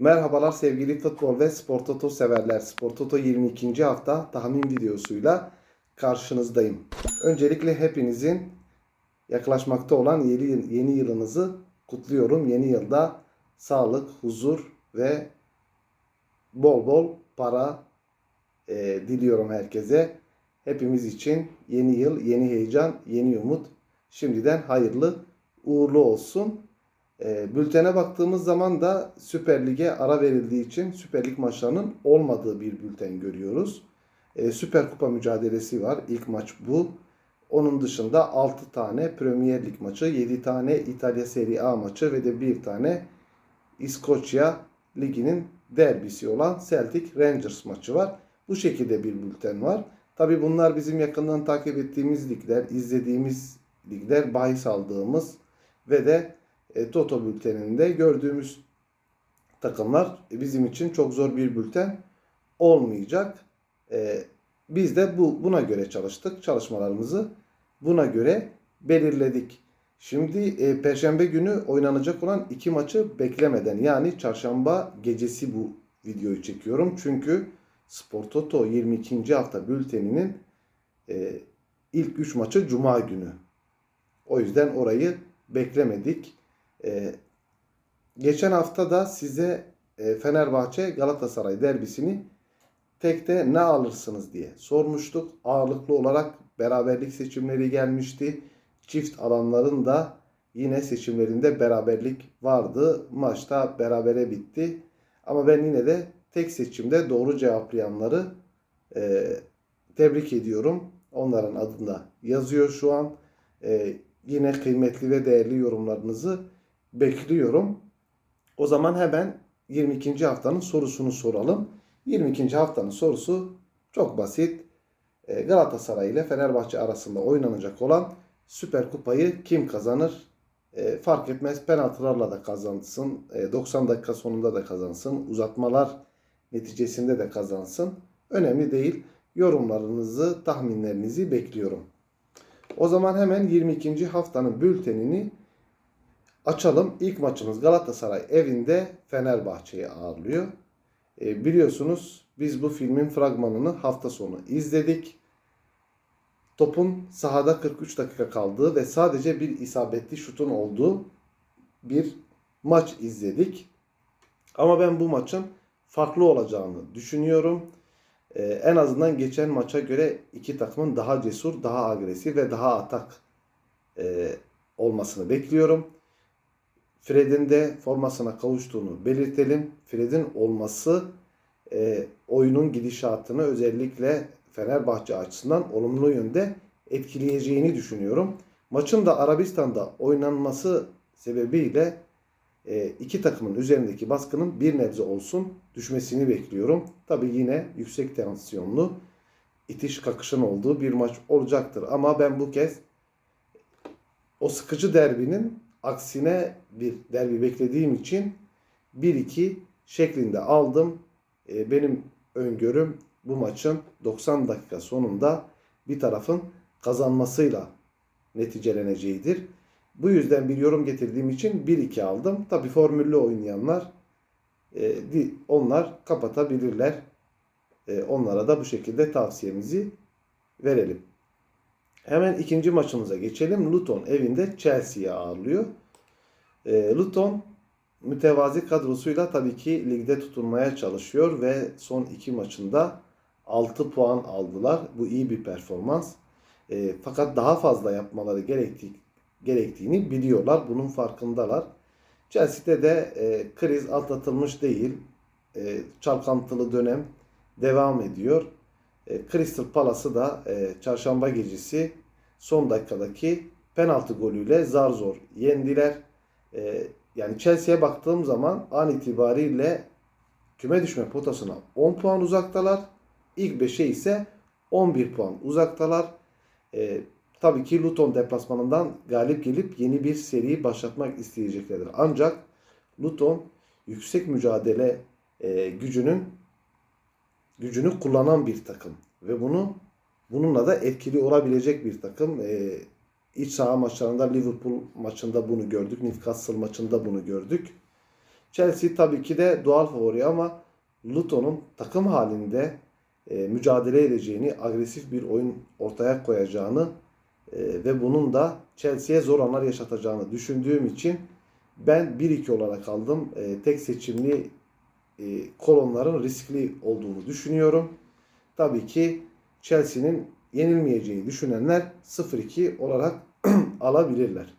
Merhabalar sevgili futbol ve spor toto severler. Spor toto 22. hafta tahmin videosuyla karşınızdayım. Öncelikle hepinizin yaklaşmakta olan yeni, yeni yılınızı kutluyorum. Yeni yılda sağlık, huzur ve bol bol para e, diliyorum herkese. Hepimiz için yeni yıl, yeni heyecan, yeni umut. Şimdiden hayırlı uğurlu olsun. E, bültene baktığımız zaman da Süper Lig'e ara verildiği için Süper Lig maçlarının olmadığı bir bülten görüyoruz. E, Süper Kupa mücadelesi var. İlk maç bu. Onun dışında 6 tane Premier Lig maçı, 7 tane İtalya Serie A maçı ve de bir tane İskoçya Ligi'nin derbisi olan Celtic Rangers maçı var. Bu şekilde bir bülten var. Tabi bunlar bizim yakından takip ettiğimiz ligler, izlediğimiz ligler, bahis aldığımız ve de e, Toto bülteninde gördüğümüz takımlar bizim için çok zor bir bülten olmayacak. E, biz de bu buna göre çalıştık. Çalışmalarımızı buna göre belirledik. Şimdi e, Perşembe günü oynanacak olan iki maçı beklemeden yani çarşamba gecesi bu videoyu çekiyorum. Çünkü Spor Toto 22. hafta bülteninin e, ilk 3 maçı Cuma günü. O yüzden orayı beklemedik. E, geçen hafta da size e, Fenerbahçe Galatasaray derbisini tekte ne alırsınız diye sormuştuk. Ağırlıklı olarak beraberlik seçimleri gelmişti. Çift alanların da yine seçimlerinde beraberlik vardı. Maçta berabere bitti. Ama ben yine de tek seçimde doğru cevaplayanları e, tebrik ediyorum. Onların adında yazıyor şu an. E, yine kıymetli ve değerli yorumlarınızı bekliyorum. O zaman hemen 22. haftanın sorusunu soralım. 22. haftanın sorusu çok basit. E, Galatasaray ile Fenerbahçe arasında oynanacak olan Süper Kupayı kim kazanır? E, fark etmez penaltılarla da kazansın, e, 90 dakika sonunda da kazansın, uzatmalar neticesinde de kazansın. Önemli değil. Yorumlarınızı, tahminlerinizi bekliyorum. O zaman hemen 22. haftanın bültenini açalım. İlk maçımız Galatasaray evinde Fenerbahçe'yi ağırlıyor. E, biliyorsunuz biz bu filmin fragmanını hafta sonu izledik. Topun sahada 43 dakika kaldığı ve sadece bir isabetli şutun olduğu bir maç izledik. Ama ben bu maçın farklı olacağını düşünüyorum. Ee, en azından geçen maça göre iki takımın daha cesur, daha agresif ve daha atak e, olmasını bekliyorum. Fred'in de formasına kavuştuğunu belirtelim. Fred'in olması e, oyunun gidişatını özellikle Fenerbahçe açısından olumlu yönde etkileyeceğini düşünüyorum. Maçın da Arabistan'da oynanması sebebiyle e, iki takımın üzerindeki baskının bir nebze olsun düşmesini bekliyorum. Tabi yine yüksek tansiyonlu itiş kakışın olduğu bir maç olacaktır. Ama ben bu kez o sıkıcı derbinin aksine bir derbi beklediğim için 1-2 şeklinde aldım. E, benim öngörüm bu maçın 90 dakika sonunda bir tarafın kazanmasıyla neticeleneceğidir. Bu yüzden bir yorum getirdiğim için 1-2 aldım. Tabi formüllü oynayanlar e, onlar kapatabilirler. E, onlara da bu şekilde tavsiyemizi verelim. Hemen ikinci maçımıza geçelim. Luton evinde Chelsea'yi ağırlıyor. E, Luton mütevazi kadrosuyla tabii ki ligde tutunmaya çalışıyor ve son iki maçında 6 puan aldılar. Bu iyi bir performans. E, fakat daha fazla yapmaları gerektiği, gerektiğini biliyorlar. Bunun farkındalar. Chelsea'de de e, kriz atlatılmış değil. E, çalkantılı dönem devam ediyor. E, Crystal Palace'ı da e, çarşamba gecesi son dakikadaki penaltı golüyle zar zor yendiler. E, yani Chelsea'ye baktığım zaman an itibariyle küme düşme potasına 10 puan uzaktalar. İlk 5'e ise 11 puan uzaktalar. E, tabii ki Luton deplasmanından galip gelip yeni bir seriyi başlatmak isteyeceklerdir. Ancak Luton yüksek mücadele e, gücünün gücünü kullanan bir takım ve bunu bununla da etkili olabilecek bir takım. E, iç saha maçlarında Liverpool maçında bunu gördük, Newcastle maçında bunu gördük. Chelsea tabii ki de doğal favori ama Luton'un takım halinde e, mücadele edeceğini, agresif bir oyun ortaya koyacağını e, ve bunun da Chelsea'ye zor anlar yaşatacağını düşündüğüm için ben 1-2 olarak aldım. E, tek seçimli kolonların riskli olduğunu düşünüyorum. Tabii ki Chelsea'nin yenilmeyeceğini düşünenler 0-2 olarak alabilirler.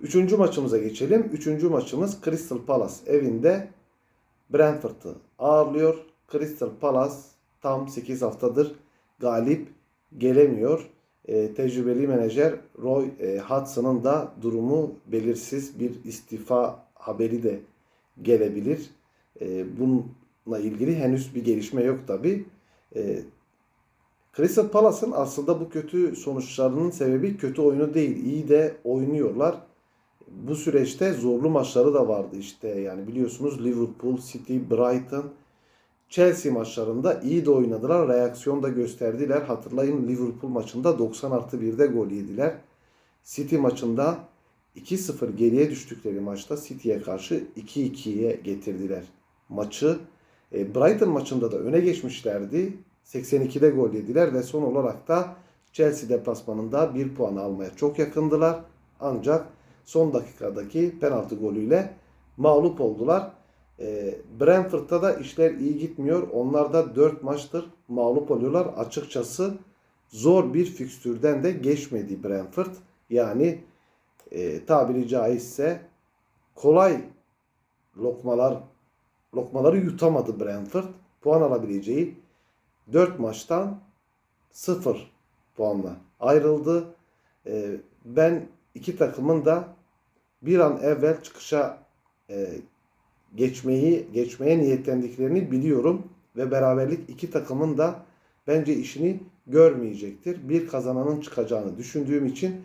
Üçüncü maçımıza geçelim. Üçüncü maçımız Crystal Palace evinde Brentford'u ağırlıyor. Crystal Palace tam 8 haftadır galip gelemiyor. E, tecrübeli menajer Roy e, Hudson'ın da durumu belirsiz bir istifa haberi de gelebilir. E, bununla ilgili henüz bir gelişme yok tabi. E, Crystal Palace'ın aslında bu kötü sonuçlarının sebebi kötü oyunu değil. İyi de oynuyorlar. Bu süreçte zorlu maçları da vardı işte. Yani biliyorsunuz Liverpool, City, Brighton, Chelsea maçlarında iyi de oynadılar. Reaksiyon da gösterdiler. Hatırlayın Liverpool maçında 90 artı 1'de gol yediler. City maçında 2-0 geriye düştükleri maçta City'ye karşı 2-2'ye getirdiler maçı. E, Brighton maçında da öne geçmişlerdi. 82'de gol yediler ve son olarak da Chelsea deplasmanında 1 puan almaya çok yakındılar. Ancak son dakikadaki penaltı golüyle mağlup oldular. E, Brentford'da da işler iyi gitmiyor. Onlar da 4 maçtır mağlup oluyorlar. Açıkçası zor bir fikstürden de geçmedi Brentford. Yani e, tabiri caizse kolay lokmalar lokmaları yutamadı Brentford. Puan alabileceği 4 maçtan 0 puanla ayrıldı. E, ben iki takımın da bir an evvel çıkışa e, geçmeyi geçmeye niyetlendiklerini biliyorum ve beraberlik iki takımın da bence işini görmeyecektir. Bir kazananın çıkacağını düşündüğüm için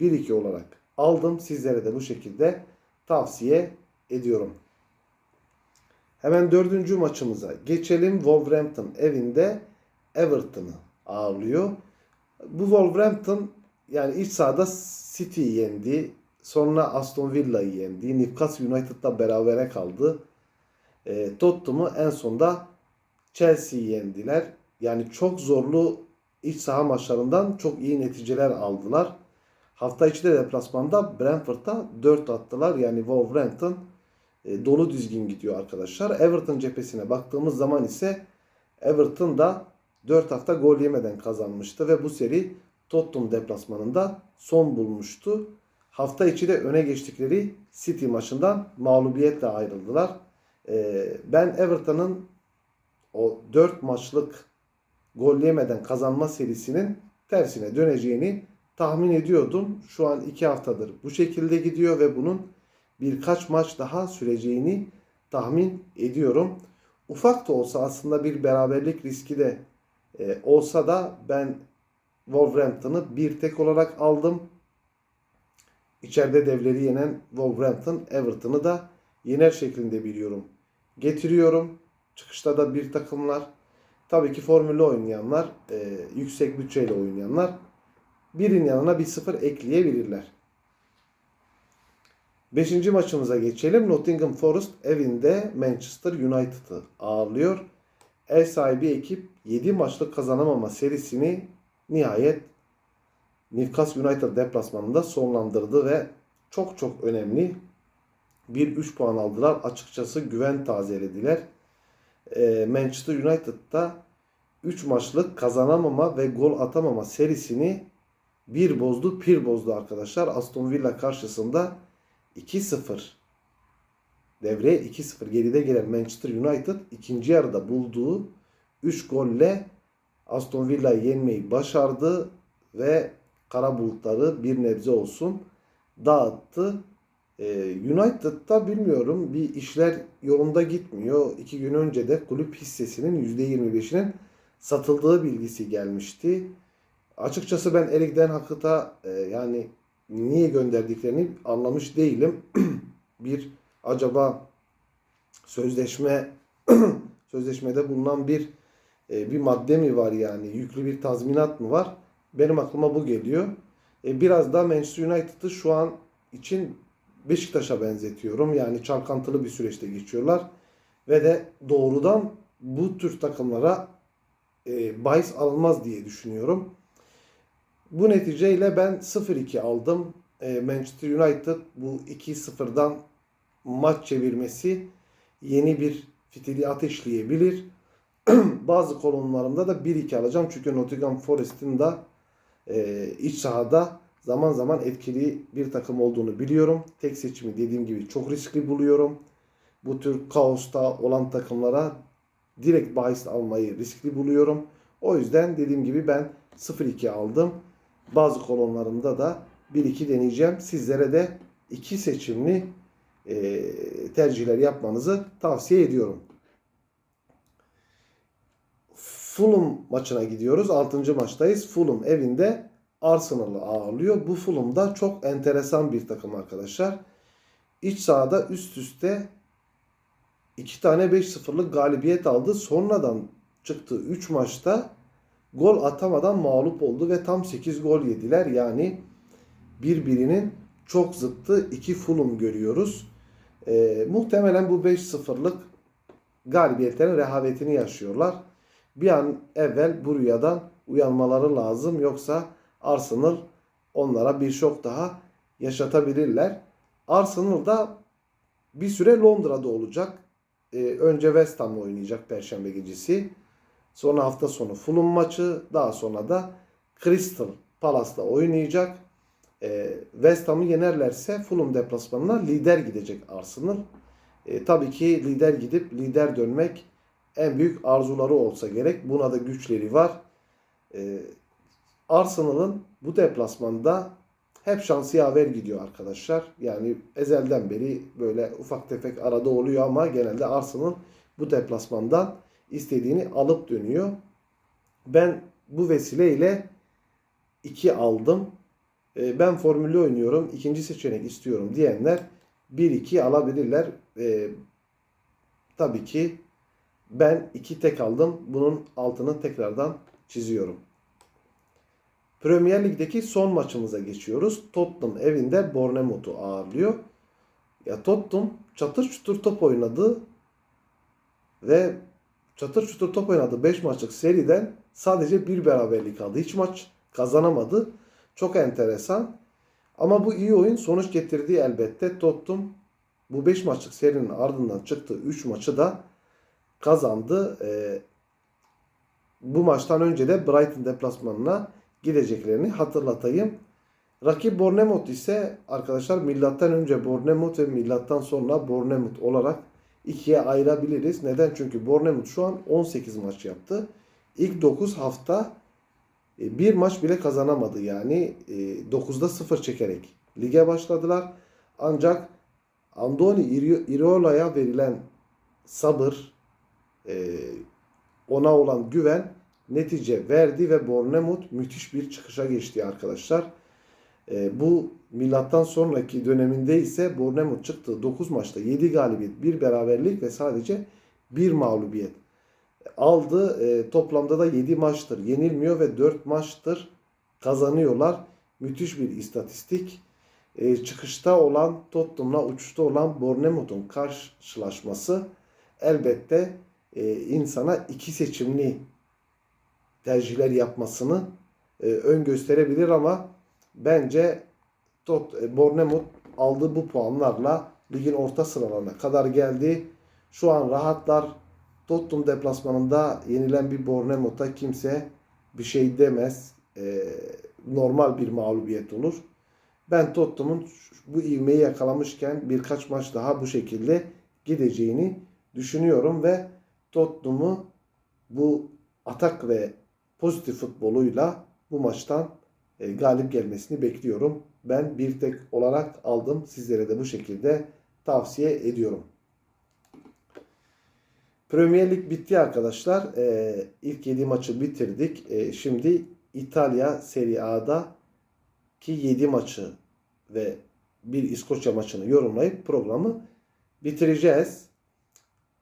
1-2 olarak aldım. Sizlere de bu şekilde tavsiye ediyorum. Hemen dördüncü maçımıza geçelim. Wolverhampton evinde Everton'ı ağırlıyor. Bu Wolverhampton yani iç sahada City'yi yendi. Sonra Aston Villa'yı yendi. Newcastle United'la berabere kaldı. E, Tottenham'ı en sonda Chelsea'yi yendiler. Yani çok zorlu iç saha maçlarından çok iyi neticeler aldılar. Hafta içi de deplasmanda Brentford'a 4 attılar. Yani Wolverhampton e, dolu düzgün gidiyor arkadaşlar. Everton cephesine baktığımız zaman ise Everton da 4 hafta gol yemeden kazanmıştı ve bu seri Tottenham deplasmanında son bulmuştu. Hafta içi de öne geçtikleri City maçından mağlubiyetle ayrıldılar. Ee, ben Everton'ın o 4 maçlık gol yemeden kazanma serisinin tersine döneceğini tahmin ediyordum. Şu an 2 haftadır bu şekilde gidiyor ve bunun birkaç maç daha süreceğini tahmin ediyorum. Ufak da olsa aslında bir beraberlik riski de e, olsa da ben Wolverhampton'ı bir tek olarak aldım. İçeride devleri yenen Wolverhampton Everton'ı da yener şeklinde biliyorum. Getiriyorum. Çıkışta da bir takımlar. Tabii ki formülü oynayanlar, e, yüksek bütçeyle oynayanlar birin yanına bir sıfır ekleyebilirler. Beşinci maçımıza geçelim. Nottingham Forest evinde Manchester United'ı ağırlıyor. Ev sahibi ekip 7 maçlık kazanamama serisini nihayet Newcastle United deplasmanında sonlandırdı ve çok çok önemli bir 3 puan aldılar. Açıkçası güven tazelediler. Ee, Manchester United'da 3 maçlık kazanamama ve gol atamama serisini bir bozdu, pir bozdu arkadaşlar. Aston Villa karşısında 2-0 devreye 2-0 geride gelen Manchester United ikinci yarıda bulduğu 3 golle Aston Villa'yı yenmeyi başardı ve kara bulutları bir nebze olsun dağıttı. Ee, United'da bilmiyorum bir işler yolunda gitmiyor. İki gün önce de kulüp hissesinin %25'inin satıldığı bilgisi gelmişti. Açıkçası ben Erik Den Hakıt'a e, yani niye gönderdiklerini anlamış değilim. bir acaba sözleşme sözleşmede bulunan bir e, bir madde mi var yani yüklü bir tazminat mı var? Benim aklıma bu geliyor. E, biraz da Manchester United'ı şu an için Beşiktaş'a benzetiyorum. Yani çalkantılı bir süreçte geçiyorlar. Ve de doğrudan bu tür takımlara e, bahis alınmaz diye düşünüyorum. Bu neticeyle ben 0-2 aldım. E, Manchester United bu 2-0'dan maç çevirmesi yeni bir fitili ateşleyebilir. Bazı kolonlarımda da 1-2 alacağım. Çünkü Nottingham Forest'in de e, iç sahada zaman zaman etkili bir takım olduğunu biliyorum. Tek seçimi dediğim gibi çok riskli buluyorum. Bu tür kaosta olan takımlara direkt bahis almayı riskli buluyorum. O yüzden dediğim gibi ben 0-2 aldım. Bazı kolonlarımda da 1-2 deneyeceğim. Sizlere de iki seçimli e, tercihler yapmanızı tavsiye ediyorum. Fulham maçına gidiyoruz. 6. maçtayız. Fulham evinde Arsenal'ı ağırlıyor. Bu Fulham da çok enteresan bir takım arkadaşlar. İç sahada üst üste 2 tane 5-0'lık galibiyet aldı. Sonradan çıktığı 3 maçta gol atamadan mağlup oldu ve tam 8 gol yediler. Yani birbirinin çok zıttı iki Fulham görüyoruz. Ee, muhtemelen bu 5-0'lık galibiyetlerin rehavetini yaşıyorlar. Bir an evvel bu rüyadan uyanmaları lazım. Yoksa Arsenal onlara bir şok daha yaşatabilirler. Arsenal da bir süre Londra'da olacak. Ee, önce West Ham'la oynayacak Perşembe gecesi. Sonra hafta sonu Fulham maçı. Daha sonra da Crystal Palace'la oynayacak. Ee, West Ham'ı yenerlerse Fulham deplasmanına lider gidecek Arsenal. Ee, tabii ki lider gidip lider dönmek en büyük arzuları olsa gerek. Buna da güçleri var. Ee, Arsenal'ın bu deplasmanda hep şansı yaver gidiyor arkadaşlar. Yani ezelden beri böyle ufak tefek arada oluyor ama genelde Arsenal bu deplasmandan istediğini alıp dönüyor. Ben bu vesileyle 2 aldım. Ee, Ben formülü oynuyorum. ikinci seçenek istiyorum diyenler 1-2 alabilirler. Ee, tabii ki ben 2 tek aldım. Bunun altını tekrardan çiziyorum. Premier Lig'deki son maçımıza geçiyoruz. Tottenham evinde Bournemouth'u ağırlıyor. Ya Tottenham çatır çutur top oynadı ve çatır çutur top oynadı 5 maçlık seriden sadece bir beraberlik aldı. Hiç maç kazanamadı. Çok enteresan. Ama bu iyi oyun sonuç getirdiği elbette. Tottenham bu 5 maçlık serinin ardından çıktığı 3 maçı da kazandı. Ee, bu maçtan önce de Brighton deplasmanına gideceklerini hatırlatayım. Rakip Bournemouth ise arkadaşlar milattan önce Bournemouth ve milattan sonra Bournemouth olarak ikiye ayırabiliriz. Neden? Çünkü Bournemouth şu an 18 maç yaptı. İlk 9 hafta e, bir maç bile kazanamadı. Yani 9'da 0 çekerek lige başladılar. Ancak Andoni Iriola'ya verilen sabır, e, ona olan güven netice verdi ve Bournemouth müthiş bir çıkışa geçti arkadaşlar. E, bu milattan sonraki döneminde ise Bournemouth çıktığı 9 maçta 7 galibiyet, 1 beraberlik ve sadece 1 mağlubiyet aldı. E, toplamda da 7 maçtır yenilmiyor ve 4 maçtır kazanıyorlar. Müthiş bir istatistik. E, çıkışta olan Tottenham'la uçuşta olan Bournemouth'un karşılaşması elbette e, insana iki seçimli tercihler yapmasını e, ön gösterebilir ama bence Tot, e, Bournemouth aldığı bu puanlarla ligin orta sıralarına kadar geldi. Şu an rahatlar. Tottenham deplasmanında yenilen bir Bournemouth'a kimse bir şey demez. E, normal bir mağlubiyet olur. Ben Tottenham'ın bu ivmeyi yakalamışken birkaç maç daha bu şekilde gideceğini düşünüyorum ve Tottenham'ı bu atak ve pozitif futboluyla bu maçtan e, galip gelmesini bekliyorum. Ben bir tek olarak aldım. Sizlere de bu şekilde tavsiye ediyorum. Premier Lig bitti arkadaşlar. E, ilk 7 maçı bitirdik. E, şimdi İtalya Serie A'da ki 7 maçı ve bir İskoçya maçını yorumlayıp programı bitireceğiz.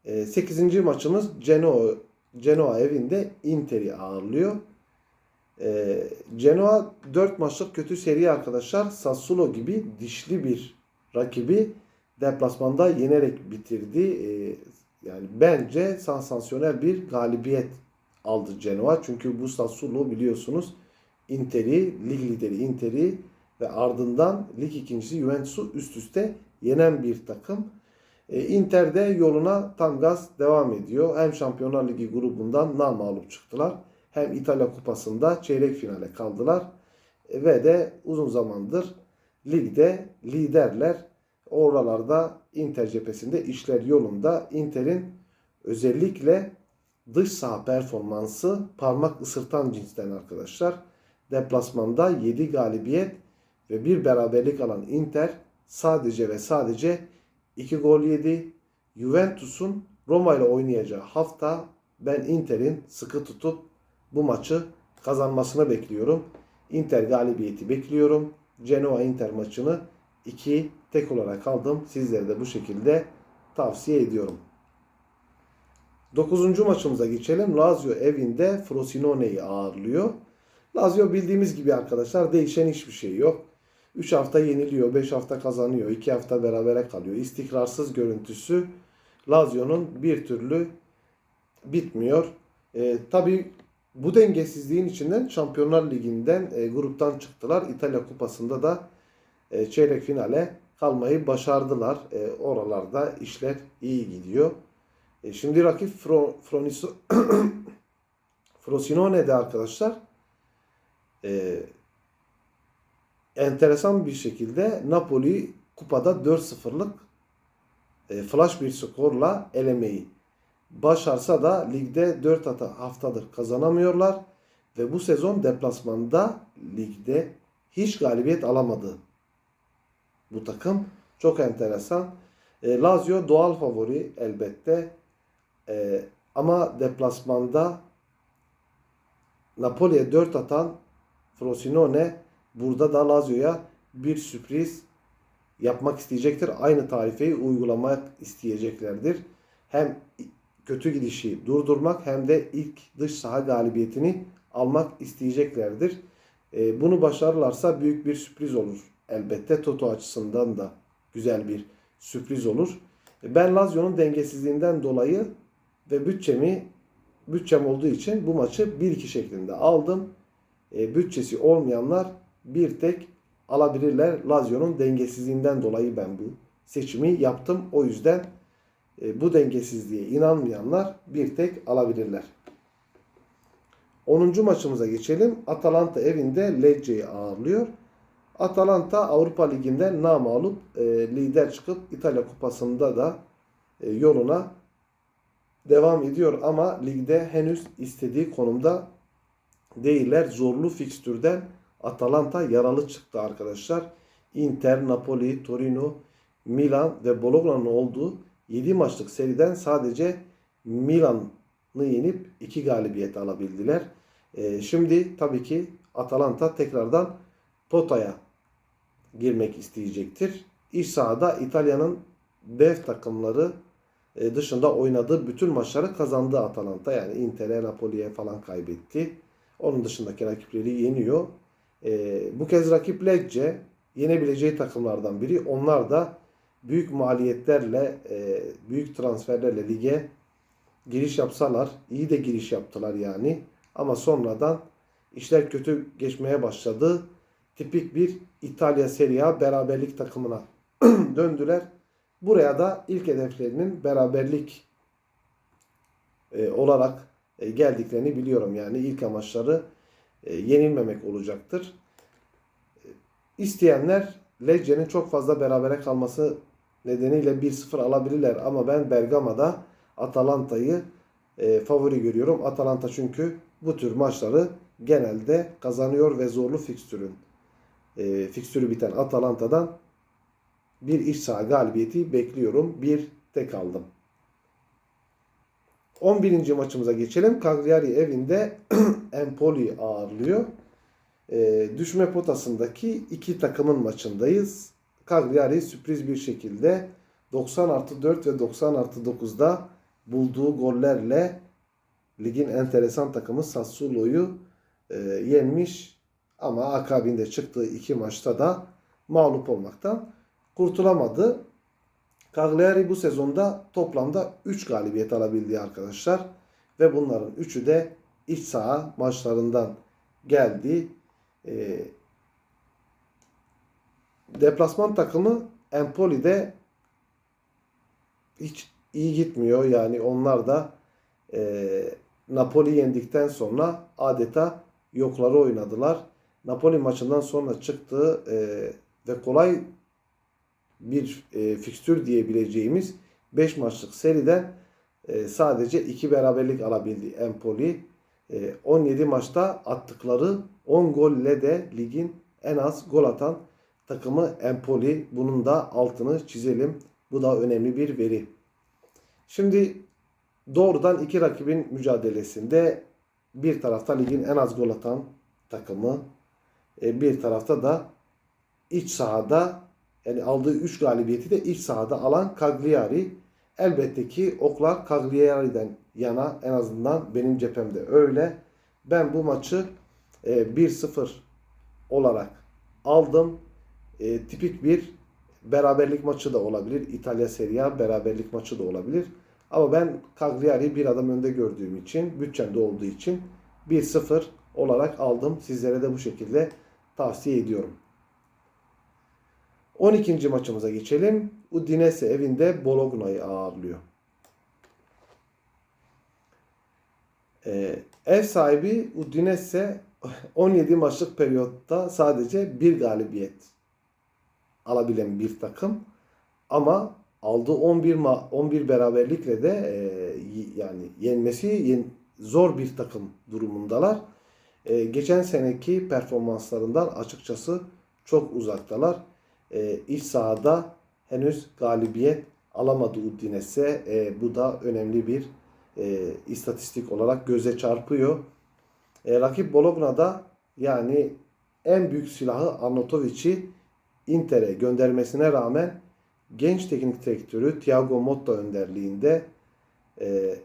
8. maçımız Genoa, Genoa evinde Inter'i ağırlıyor. Genoa 4 maçlık kötü seri arkadaşlar. Sassuolo gibi dişli bir rakibi deplasmanda yenerek bitirdi. Ee, yani bence sansasyonel bir galibiyet aldı Genoa. Çünkü bu Sassuolo biliyorsunuz Inter'i, lig lideri Inter'i ve ardından lig ikincisi Juventus'u üst üste yenen bir takım. E, Inter yoluna tam gaz devam ediyor. Hem Şampiyonlar Ligi grubundan namağlup çıktılar. Hem İtalya Kupası'nda çeyrek finale kaldılar. Ve de uzun zamandır ligde liderler. Oralarda Inter cephesinde işler yolunda. Inter'in özellikle dış saha performansı parmak ısırtan cinsten arkadaşlar. Deplasmanda 7 galibiyet ve bir beraberlik alan Inter sadece ve sadece 2 gol yedi. Juventus'un Roma ile oynayacağı hafta ben Inter'in sıkı tutup bu maçı kazanmasını bekliyorum. Inter galibiyeti bekliyorum. Genoa Inter maçını 2 tek olarak aldım. Sizlere de bu şekilde tavsiye ediyorum. 9. maçımıza geçelim. Lazio evinde Frosinone'yi ağırlıyor. Lazio bildiğimiz gibi arkadaşlar değişen hiçbir şey yok. 3 hafta yeniliyor, 5 hafta kazanıyor, 2 hafta berabere kalıyor. İstikrarsız görüntüsü Lazio'nun bir türlü bitmiyor. E, Tabi bu dengesizliğin içinden Şampiyonlar Ligi'nden e, gruptan çıktılar. İtalya Kupası'nda da e, çeyrek finale kalmayı başardılar. E, oralarda işler iyi gidiyor. E, şimdi rakip Fro, Froniso, Frosinone'de arkadaşlar e, enteresan bir şekilde Napoli kupada 4-0'lık e, flash bir skorla elemeyi başarsa da ligde 4 hata haftadır kazanamıyorlar ve bu sezon deplasmanda ligde hiç galibiyet alamadı bu takım. Çok enteresan. E, Lazio doğal favori elbette. E, ama deplasmanda Napoli'ye 4 atan Frosinone burada da Lazio'ya bir sürpriz yapmak isteyecektir. Aynı tarifeyi uygulamak isteyeceklerdir. Hem kötü gidişi durdurmak hem de ilk dış saha galibiyetini almak isteyeceklerdir. E, bunu başarırlarsa büyük bir sürpriz olur. Elbette Toto açısından da güzel bir sürpriz olur. E, Ben Lazio'nun dengesizliğinden dolayı ve bütçemi bütçem olduğu için bu maçı 1-2 şeklinde aldım. E, bütçesi olmayanlar bir tek alabilirler. Lazio'nun dengesizliğinden dolayı ben bu seçimi yaptım. O yüzden e, bu dengesizliğe inanmayanlar bir tek alabilirler. 10. maçımıza geçelim. Atalanta evinde Lecce'yi ağırlıyor. Atalanta Avrupa Ligi'nde namağlup e, lider çıkıp İtalya Kupası'nda da e, yoluna devam ediyor ama ligde henüz istediği konumda değiller. Zorlu fikstürden Atalanta yaralı çıktı arkadaşlar. Inter, Napoli, Torino, Milan ve Bologna'nın olduğu 7 maçlık seriden sadece Milan'ı yenip 2 galibiyet alabildiler. Ee, şimdi tabii ki Atalanta tekrardan potaya girmek isteyecektir. İç sahada İtalya'nın dev takımları e, dışında oynadığı bütün maçları kazandı Atalanta. Yani Inter'e, Napoli'ye falan kaybetti. Onun dışındaki rakipleri yeniyor. E, bu kez rakip Lecce yenebileceği takımlardan biri. Onlar da büyük maliyetlerle, e, büyük transferlerle lige giriş yapsalar, iyi de giriş yaptılar yani. Ama sonradan işler kötü geçmeye başladı. Tipik bir İtalya Serie A beraberlik takımına döndüler. Buraya da ilk hedeflerinin beraberlik e, olarak e, geldiklerini biliyorum. Yani ilk amaçları yenilmemek olacaktır. E, İsteyenler Lecce'nin çok fazla berabere kalması nedeniyle 1-0 alabilirler ama ben Bergama'da Atalanta'yı e, favori görüyorum. Atalanta çünkü bu tür maçları genelde kazanıyor ve zorlu fikstürün e, fikstürü biten Atalanta'dan bir iç saha galibiyeti bekliyorum. Bir tek aldım. 11. maçımıza geçelim. Cagliari evinde Empoli ağırlıyor. E, düşme potasındaki iki takımın maçındayız. Cagliari sürpriz bir şekilde 90 artı 4 ve 90 artı 9'da bulduğu gollerle ligin enteresan takımı Sassuolo'yu e, yenmiş. Ama akabinde çıktığı iki maçta da mağlup olmaktan kurtulamadı. Cagliari bu sezonda toplamda 3 galibiyet alabildi arkadaşlar. Ve bunların 3'ü de iç saha maçlarından geldi. Ee, deplasman takımı Empoli'de hiç iyi gitmiyor. Yani onlar da e, Napoli yendikten sonra adeta yokları oynadılar. Napoli maçından sonra çıktığı e, ve kolay bir e, fikstür diyebileceğimiz 5 maçlık seriden e, sadece 2 beraberlik alabildi Empoli. E, 17 maçta attıkları 10 golle de ligin en az gol atan takımı Empoli. Bunun da altını çizelim. Bu da önemli bir veri. Şimdi doğrudan iki rakibin mücadelesinde bir tarafta ligin en az gol atan takımı, e, bir tarafta da iç sahada yani aldığı 3 galibiyeti de iç sahada alan Cagliari. Elbette ki oklar Cagliari'den yana en azından benim cephemde öyle. Ben bu maçı e, 1-0 olarak aldım. E, tipik bir beraberlik maçı da olabilir. İtalya Serie A beraberlik maçı da olabilir. Ama ben Cagliari'yi bir adım önde gördüğüm için, bütçemde olduğu için 1-0 olarak aldım. Sizlere de bu şekilde tavsiye ediyorum. 12. maçımıza geçelim. Udinese evinde Bologna'yı ağırlıyor. Ee, ev sahibi Udinese 17 maçlık periyotta sadece bir galibiyet alabilen bir takım. Ama aldığı 11 ma 11 beraberlikle de e, yani yenmesi yen, zor bir takım durumundalar. E, geçen seneki performanslarından açıkçası çok uzaktalar. E, iç sahada henüz galibiyet alamadı Udinese. E, bu da önemli bir e, istatistik olarak göze çarpıyor. E, rakip Bologna'da yani en büyük silahı Arnatovic'i Inter'e göndermesine rağmen genç teknik direktörü Thiago Motta önderliğinde e,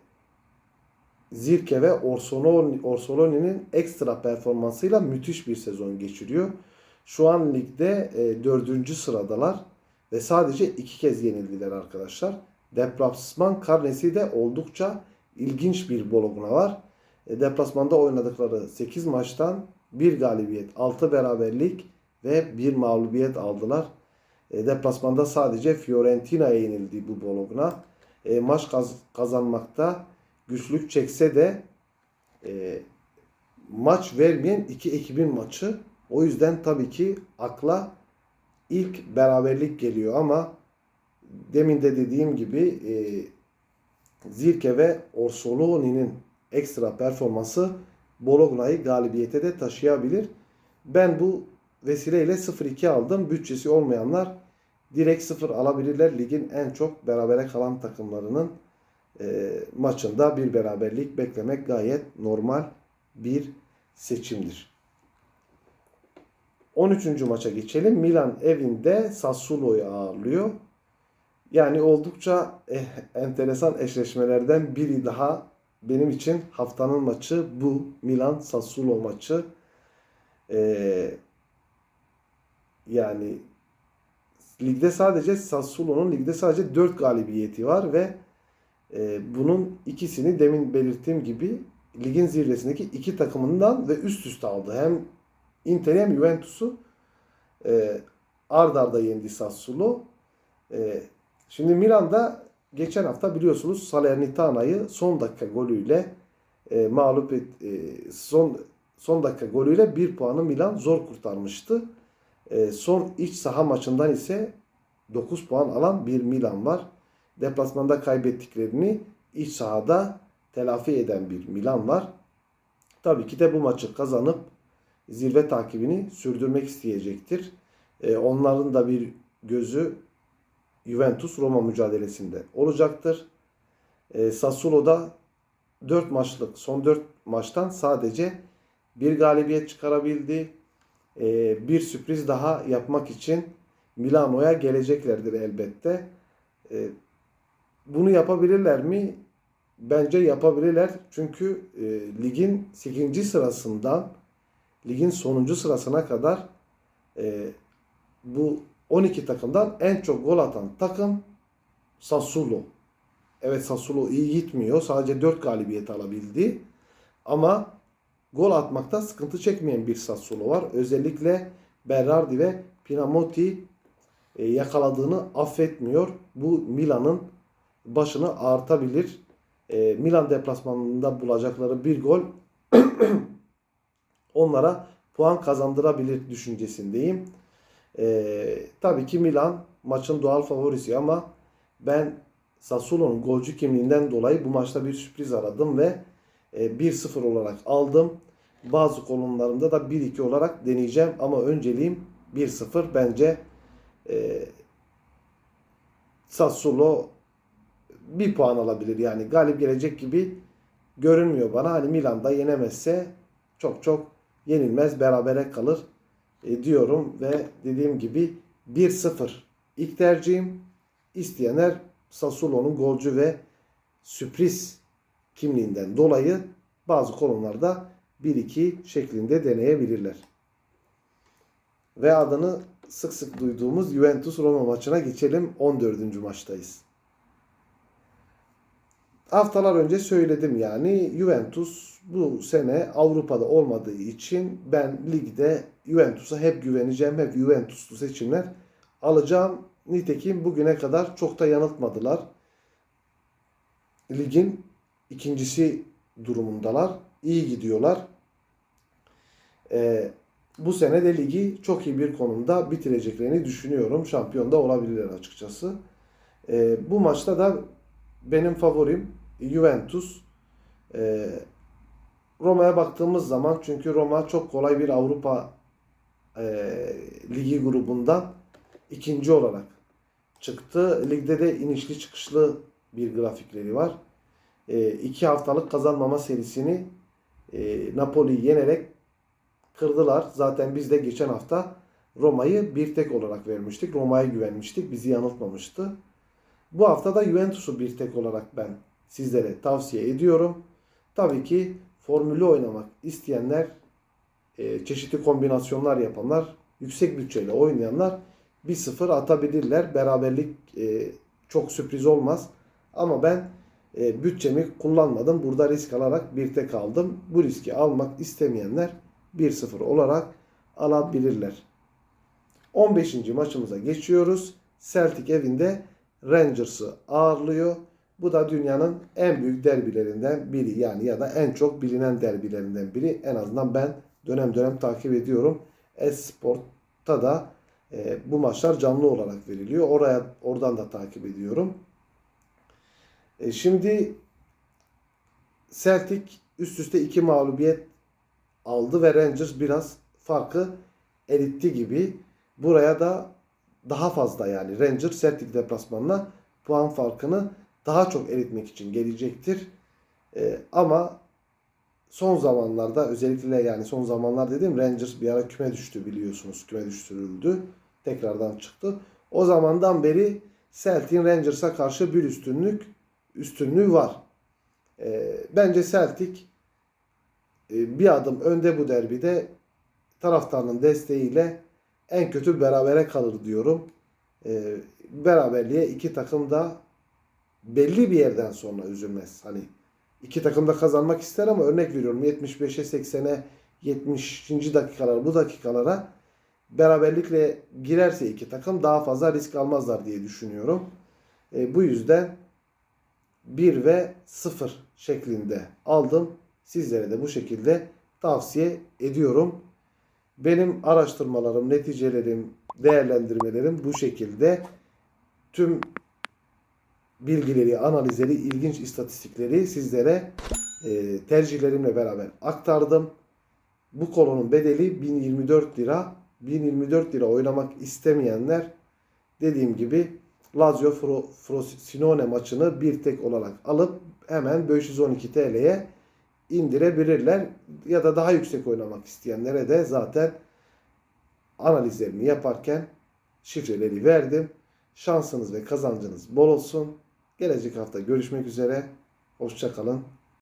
Zirke ve Orsoloni, Orsoloni'nin ekstra performansıyla müthiş bir sezon geçiriyor. Şu an ligde e, dördüncü sıradalar ve sadece iki kez yenildiler arkadaşlar. Deplasman karnesi de oldukça ilginç bir Bologna var. E, deplasmanda oynadıkları 8 maçtan bir galibiyet, 6 beraberlik ve bir mağlubiyet aldılar. E, deplasmanda sadece Fiorentina'ya yenildi bu Bologna. E, maç kaz- kazanmakta güçlük çekse de e, maç vermeyen iki ekibin maçı. O yüzden tabii ki akla ilk beraberlik geliyor ama demin de dediğim gibi e, Zirke ve Orsoloni'nin ekstra performansı Bologna'yı galibiyete de taşıyabilir. Ben bu vesileyle 0-2 aldım. Bütçesi olmayanlar direkt 0 alabilirler. Ligin en çok berabere kalan takımlarının e, maçında bir beraberlik beklemek gayet normal bir seçimdir. 13. maça geçelim. Milan evinde Sassuolo'yu ağırlıyor. Yani oldukça eh, enteresan eşleşmelerden biri daha benim için haftanın maçı bu. Milan Sassuolo maçı. Ee, yani ligde sadece Sassuolo'nun ligde sadece 4 galibiyeti var ve e, bunun ikisini demin belirttiğim gibi ligin zirvesindeki iki takımından ve üst üste aldı. Hem Inter hem Juventus'u e, ard arda yendi Sassuolo. E, şimdi Milan'da geçen hafta biliyorsunuz Salernitana'yı son dakika golüyle e, mağlup et, e, son son dakika golüyle bir puanı Milan zor kurtarmıştı. E, son iç saha maçından ise 9 puan alan bir Milan var. Deplasmanda kaybettiklerini iç sahada telafi eden bir Milan var. Tabii ki de bu maçı kazanıp zirve takibini sürdürmek isteyecektir. E, onların da bir gözü Juventus Roma mücadelesinde olacaktır. E, Sassuolo'da 4 maçlık son 4 maçtan sadece bir galibiyet çıkarabildi. E, bir sürpriz daha yapmak için Milano'ya geleceklerdir elbette. E, bunu yapabilirler mi? Bence yapabilirler. Çünkü e, ligin 8. sırasından ligin sonuncu sırasına kadar e, bu 12 takımdan en çok gol atan takım Sassuolo. Evet Sassuolo iyi gitmiyor. Sadece 4 galibiyet alabildi. Ama gol atmakta sıkıntı çekmeyen bir Sassuolo var. Özellikle Berardi ve Pinamonti e, yakaladığını affetmiyor. Bu Milan'ın başını ağrıtabilir. E, Milan deplasmanında bulacakları bir gol onlara puan kazandırabilir düşüncesindeyim. E, tabii ki Milan maçın doğal favorisi ama ben Sassuolo'nun golcü kimliğinden dolayı bu maçta bir sürpriz aradım ve 1-0 olarak aldım. Bazı kolonlarımda da 1-2 olarak deneyeceğim ama önceliğim 1-0 bence e, Sassuolo bir puan alabilir yani galip gelecek gibi görünmüyor bana. Hani Milan'da yenemezse çok çok yenilmez berabere kalır e, diyorum ve dediğim gibi 1-0 ilk tercihim. İsteyenler Sassuolo'nun golcü ve sürpriz kimliğinden dolayı bazı kolonlarda 1-2 şeklinde deneyebilirler. Ve adını sık sık duyduğumuz Juventus Roma maçına geçelim. 14. maçtayız. Haftalar önce söyledim yani Juventus bu sene Avrupa'da olmadığı için ben ligde Juventus'a hep güveneceğim. Hep Juventuslu seçimler alacağım. Nitekim bugüne kadar çok da yanıltmadılar. Ligin ikincisi durumundalar. İyi gidiyorlar. Ee, bu sene de ligi çok iyi bir konumda bitireceklerini düşünüyorum. Şampiyon da olabilirler açıkçası. Ee, bu maçta da benim favorim Juventus. Ee, Roma'ya baktığımız zaman çünkü Roma çok kolay bir Avrupa e, ligi grubundan ikinci olarak çıktı. Ligde de inişli çıkışlı bir grafikleri var. E, iki haftalık kazanmama serisini e, Napoli yenerek kırdılar. Zaten biz de geçen hafta Roma'yı bir tek olarak vermiştik. Roma'ya güvenmiştik. Bizi yanıltmamıştı. Bu hafta da Juventus'u bir tek olarak ben sizlere tavsiye ediyorum. Tabii ki formülü oynamak isteyenler, e, çeşitli kombinasyonlar yapanlar, yüksek bütçeyle oynayanlar 1-0 atabilirler. Beraberlik e, çok sürpriz olmaz. Ama ben e, bütçemi kullanmadım. Burada risk alarak bir tek aldım. Bu riski almak istemeyenler 1-0 olarak alabilirler. 15. maçımıza geçiyoruz. Celtic evinde Rangers'ı ağırlıyor. Bu da dünyanın en büyük derbilerinden biri yani ya da en çok bilinen derbilerinden biri. En azından ben dönem dönem takip ediyorum. Esport'ta da e, bu maçlar canlı olarak veriliyor. Oraya oradan da takip ediyorum. E, şimdi Celtic üst üste iki mağlubiyet aldı ve Rangers biraz farkı eritti gibi. Buraya da daha fazla yani Rangers Celtic deplasmanına puan farkını daha çok eritmek için gelecektir. E, ama son zamanlarda özellikle yani son zamanlar dedim Rangers bir ara küme düştü biliyorsunuz. Küme düşürüldü. Tekrardan çıktı. O zamandan beri Celtic'in Rangers'a karşı bir üstünlük üstünlüğü var. E, bence Celtic e, bir adım önde bu derbide taraftarının desteğiyle en kötü berabere kalır diyorum. E, beraberliğe iki takım da belli bir yerden sonra üzülmez. Hani iki takım da kazanmak ister ama örnek veriyorum 75'e 80'e 70. dakikalar bu dakikalara beraberlikle girerse iki takım daha fazla risk almazlar diye düşünüyorum. E, bu yüzden 1 ve 0 şeklinde aldım. Sizlere de bu şekilde tavsiye ediyorum. Benim araştırmalarım, neticelerim, değerlendirmelerim bu şekilde. Tüm bilgileri, analizleri, ilginç istatistikleri sizlere e, tercihlerimle beraber aktardım. Bu kolonun bedeli 1024 lira. 1024 lira oynamak istemeyenler dediğim gibi Lazio Fro, Frosinone maçını bir tek olarak alıp hemen 512 TL'ye indirebilirler. Ya da daha yüksek oynamak isteyenlere de zaten analizlerimi yaparken şifreleri verdim. Şansınız ve kazancınız bol olsun. Gelecek hafta görüşmek üzere. Hoşçakalın.